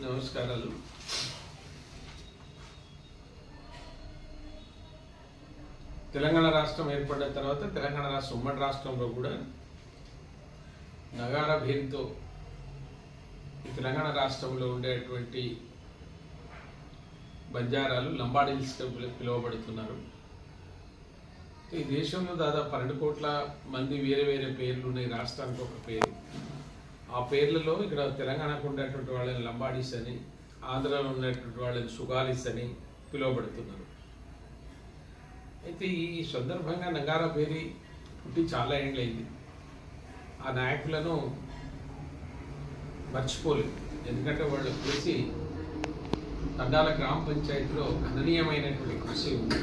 నమస్కారాలు. తెలంగాణ రాష్ట్రం ఏర్పడిన తర్వాత తెలంగాణ రాష్ట్రం ఉమ్మడి రాష్ట్రంలో కూడా నగార భేరితో ఈ తెలంగాణ రాష్ట్రంలో ఉండేటువంటి బంజారాలు లంబాడి పిలు- పిలువబడుతున్నారు. ఈ దేశంలో దాదాపు పన్నెండు కోట్ల మంది వేరే వేరే పేర్లు ఉన్నాయి. రాష్ట్రానికి ఒక పేరు. ఆ పేర్లలో ఇక్కడ తెలంగాణకు ఉండేటువంటి వాళ్ళని లంబాడీస్ అని ఆంధ్రాలో ఉన్నటువంటి వాళ్ళని సుగాలిస్ అని పిలువబడుతున్నారు. అయితే ఈ సందర్భంగా నంగారా పేరి పుట్టి చాలా ఏండ్లైంది. ఆ నాయకులను మర్చిపోలేదు. ఎందుకంటే వాళ్ళు కలిసి తండాల గ్రామ పంచాయతీలో గణనీయమైనటువంటి కృషి ఉంది.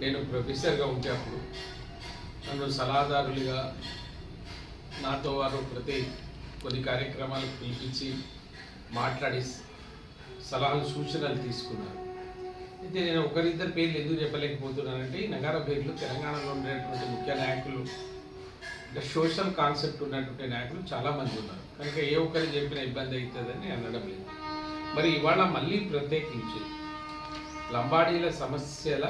నేను ప్రొఫెసర్గా ఉంటే అప్పుడు నన్ను సలహాదారులుగా నాతో వారు ప్రతి కొన్ని కార్యక్రమాలకు పిలిపించి మాట్లాడి సలహాలు సూచనలు తీసుకున్నారు. అయితే నేను ఒకరిద్దరు పేర్లు ఎందుకు చెప్పలేకపోతున్నానంటే ఈ నగర పేర్లు తెలంగాణలో ఉండేటువంటి ముఖ్య నాయకులు అంటే సోషల్ కాన్సెప్ట్ ఉన్నటువంటి నాయకులు చాలామంది ఉన్నారు. కనుక ఏ ఒక్కరికి చెప్పిన ఇబ్బంది అవుతుందని అనడం లేదు. మరి ఇవాళ మళ్ళీ ప్రత్యేకించి లంబాడీల సమస్యల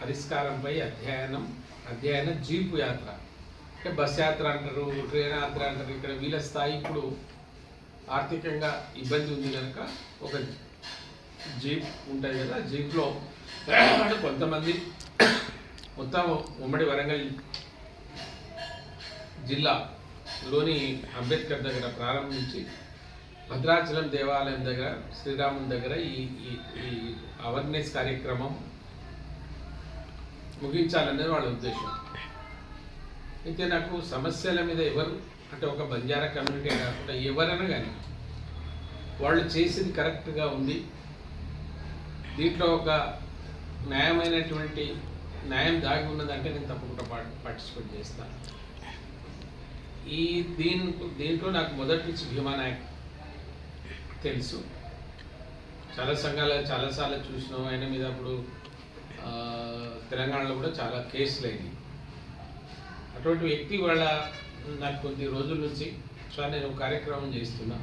పరిష్కారంపై అధ్యయనం అధ్యయన జీపు యాత్ర అంటే బస్ యాత్ర అంటారు ట్రైన్ యాత్ర అంటారు ఇక్కడ వీళ్ళ స్థాయి ఇప్పుడు ఆర్థికంగా ఇబ్బంది ఉంది కనుక ఒక జీప్ ఉంటుంది కదా జీప్లో కొంతమంది మొత్తం ఉమ్మడి వరంగల్ జిల్లాలోని అంబేద్కర్ దగ్గర ప్రారంభించి భద్రాచలం దేవాలయం దగ్గర శ్రీరాముని దగ్గర ఈ ఈ ఈ అవేర్నెస్ కార్యక్రమం ముగించాలనేది వాళ్ళ ఉద్దేశం. అయితే నాకు సమస్యల మీద ఎవరు అంటే ఒక బంజారా కమ్యూనిటీ కాకుండా ఎవరైనా కానీ వాళ్ళు చేసింది కరెక్ట్గా ఉంది. దీంట్లో ఒక న్యాయమైనటువంటి న్యాయం దాగి ఉన్నదంటే నేను తప్పకుండా పార్టిసిపేట్ చేస్తాను ఈ దీని దీంట్లో నాకు మొదటి నుంచి భీమా నాయక్ తెలుసు. చాలా సంఘాలు చాలాసార్లు చూసినాం. ఆయన మీద అప్పుడు తెలంగాణలో కూడా చాలా కేసులు అయినాయి. అటువంటి వ్యక్తి వాళ్ళ నాకు కొద్ది రోజుల నుంచి సార్ నేను ఒక కార్యక్రమం చేస్తున్నా.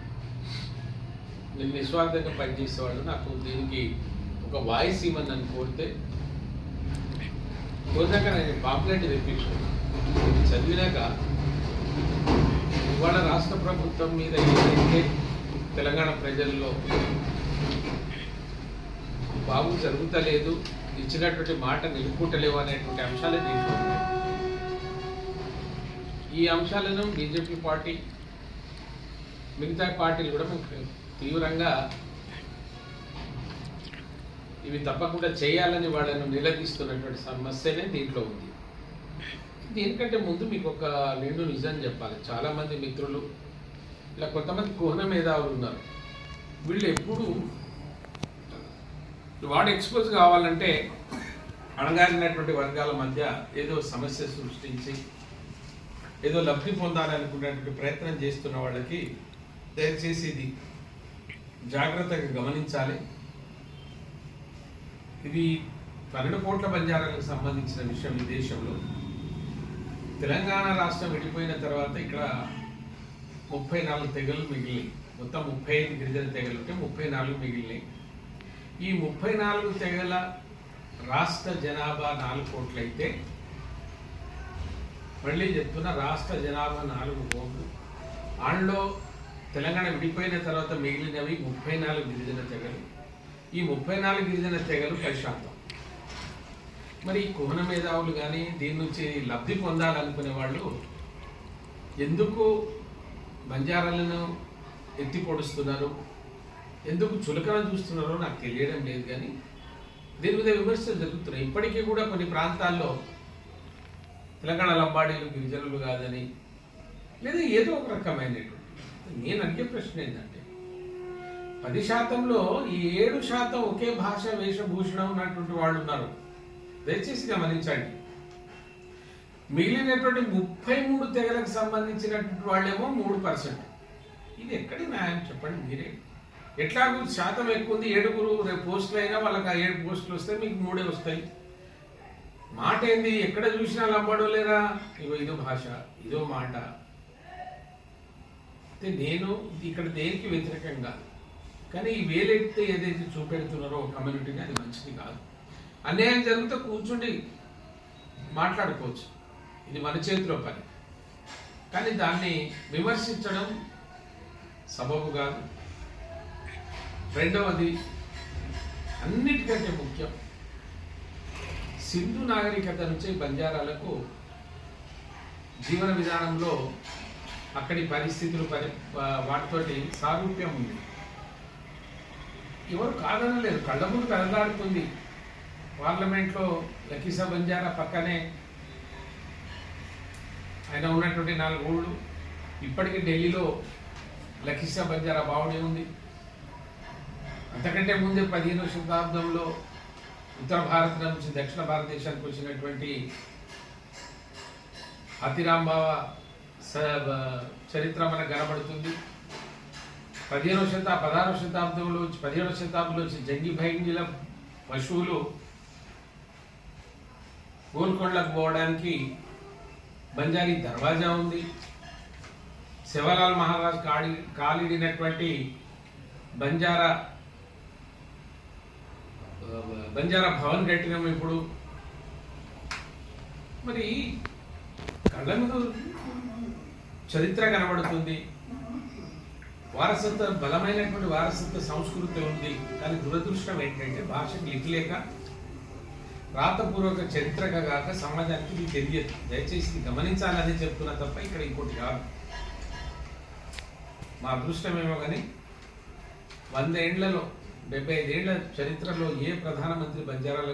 నేను నిస్వార్థంగా పనిచేసేవాడు నాకు దీనికి ఒక వాయిస్ ఇవ్వని నన్ను కోరితే కోరినాక నేను పాంప్లెట్ తెప్పించుకున్నాను చదివినాక ఇవాళ రాష్ట్ర ప్రభుత్వం మీద ఏదైతే తెలంగాణ ప్రజల్లో బాగు జరుగుతలేదు ఇచ్చినటువంటి మాట నిలుపుకుంటలేవు అనేటువంటి అంశాలే దీంట్లో ఉన్నాయి. ఈ అంశాలను బీజేపీ పార్టీ మిగతా పార్టీలు కూడా మేము తీవ్రంగా ఇవి తప్పకుండా చేయాలని వాళ్ళను నిలదీస్తున్నటువంటి సమస్యనే దీంట్లో ఉంది. దీనికంటే ముందు మీకు ఒక నిండు నిజం చెప్పాలి. చాలామంది మిత్రులు ఇలా కొంతమంది కుహన మేధావులు ఉన్నారు. వీళ్ళు ఎప్పుడు వాడు ఎక్స్పోజ్ కావాలంటే అణగారినటువంటి వర్గాల మధ్య ఏదో సమస్య సృష్టించి ఏదో లబ్ధి పొందాలనుకునేటువంటి ప్రయత్నం చేస్తున్న వాళ్ళకి దయచేసి ఇది జాగ్రత్తగా గమనించాలి. ఇది పన్నెండు కోట్ల బంజారాలకు సంబంధించిన విషయం ఈ దేశంలో. తెలంగాణ రాష్ట్రం విడిపోయిన తర్వాత ఇక్కడ ముప్పై నాలుగు తెగలు మిగిలినాయి. మొత్తం ముప్పై ఐదు గిరిజన తెగలు ఉంటే ముప్పై నాలుగు మిగిలినాయి. ఈ ముప్పై నాలుగు తెగల రాష్ట్ర జనాభా నాలుగు కోట్లయితే మళ్ళీ చెప్తున్న రాష్ట్ర జనాభా నాలుగు కోట్లు. అందులో తెలంగాణ విడిపోయిన తర్వాత మిగిలినవి ముప్పై నాలుగు గిరిజన తెగలు. ఈ ముప్పై నాలుగు గిరిజన తెగలు ప్రశాంతం. మరి ఈ కుహన మేధావులు కానీ దీని నుంచి లబ్ధి పొందాలనుకునే వాళ్ళు ఎందుకు బంజారాలను ఎత్తి పొడుస్తున్నారు? ఎందుకు చులకన చూస్తున్నారో నాకు తెలియడం లేదు కానీ దీని మీద విమర్శలు జరుగుతున్నాయి. ఇప్పటికీ కూడా కొన్ని ప్రాంతాల్లో తెలంగాణ లంబాడీలు గిరిజనులు కాదని. లేదా ఏదో ఒక రకమైనటువంటి. నేను అడిగే ప్రశ్న ఏంటంటే పది శాతంలో ఈ ఏడు శాతం ఒకే భాష వేషభూషణం ఉన్నటువంటి వాళ్ళు ఉన్నారు. దయచేసి గమనించండి. మిగిలినటువంటి ముప్పై మూడు తెగలకు సంబంధించినటువంటి వాళ్ళేమో మూడు పర్సెంట్. ఇది ఎక్కడి న్యాయం? చెప్పండి మీరే. ఎట్లాగూ శాతం ఎక్కువ ఉంది ఏడుగురు రేపు పోస్టులు అయినా వాళ్ళకి ఆ ఏడు పోస్టులు వస్తే మీకు మూడే వస్తాయి. మాట ఏంది ఎక్కడ చూసినా లంబాడో లేరా? ఇగో ఇదో భాష ఇదో మాట. అంటే నేను ఇక్కడ దేనికి వ్యతిరేకంగా కానీ ఈ వేలెత్తే ఏదైతే చూపెడుతున్నారో కమ్యూనిటీని అది మంచిది కాదు. అన్యాయం జరిగితే కూర్చుండి మాట్లాడుకోవచ్చు. ఇది మన చేతిలో పని. కానీ దాన్ని విమర్శించడం సబబు కాదు. రెండవది అన్నిటికంటే ముఖ్యం సింధు నాగరికత నుంచి బంజారాలకు జీవన విధానంలో అక్కడి పరిస్థితులు పరి వాటితోటి సారూప్యం ఉంది. ఎవరు కాదనలేరు కళ్ళ ముందు కదలాడుతుంది పార్లమెంట్లో లకీసా బంజారా పక్కనే ఆయన ఉన్నటువంటి నాలుగు ఊళ్ళు. ఇప్పటికీ ఢిల్లీలో లకీసా బంజారా బావుడే ఉంది. అంతకంటే ముందే పదిహేనవ శతాబ్దంలో ఉత్తర భారత్ నుంచి దక్షిణ భారతదేశానికి వచ్చినటువంటి అతిరాంబావ చరిత్ర మనకు కనబడుతుంది. పదిహేనవ శతా పదహారవ శతాబ్దంలో వచ్చి పదిహేడవ శతాబ్దంలో వచ్చి జంగి భైంగిల పశువులు గోల్కొండలకు పోవడానికి బంజారీ దర్వాజా ఉంది. శివలాల్ మహారాజ్ కాడి కాలిడినటువంటి బంజారా బంజారా భవన్ కట్టినాం ఇప్పుడు. మరి కళ్ళ మీద చరిత్ర కనబడుతుంది. వారసత్వ బలమైనటువంటి వారసత్వ సంస్కృతి ఉంది. కానీ దురదృష్టం ఏంటంటే భాషకు లిఖలేక లేక రాతపూర్వక చరిత్రగా కాక సమాజానికి ఇది తెలియదు. దయచేసి గమనించాలని చెప్తున్నా తప్ప ఇక్కడ ఇంకోటి కాదు. మా అదృష్టమేమో కానీ వంద ఏండ్లలో డెబ్బై ఐదేళ్ళ చరిత్రలో ఏ ప్రధానమంత్రి బంజారాలకు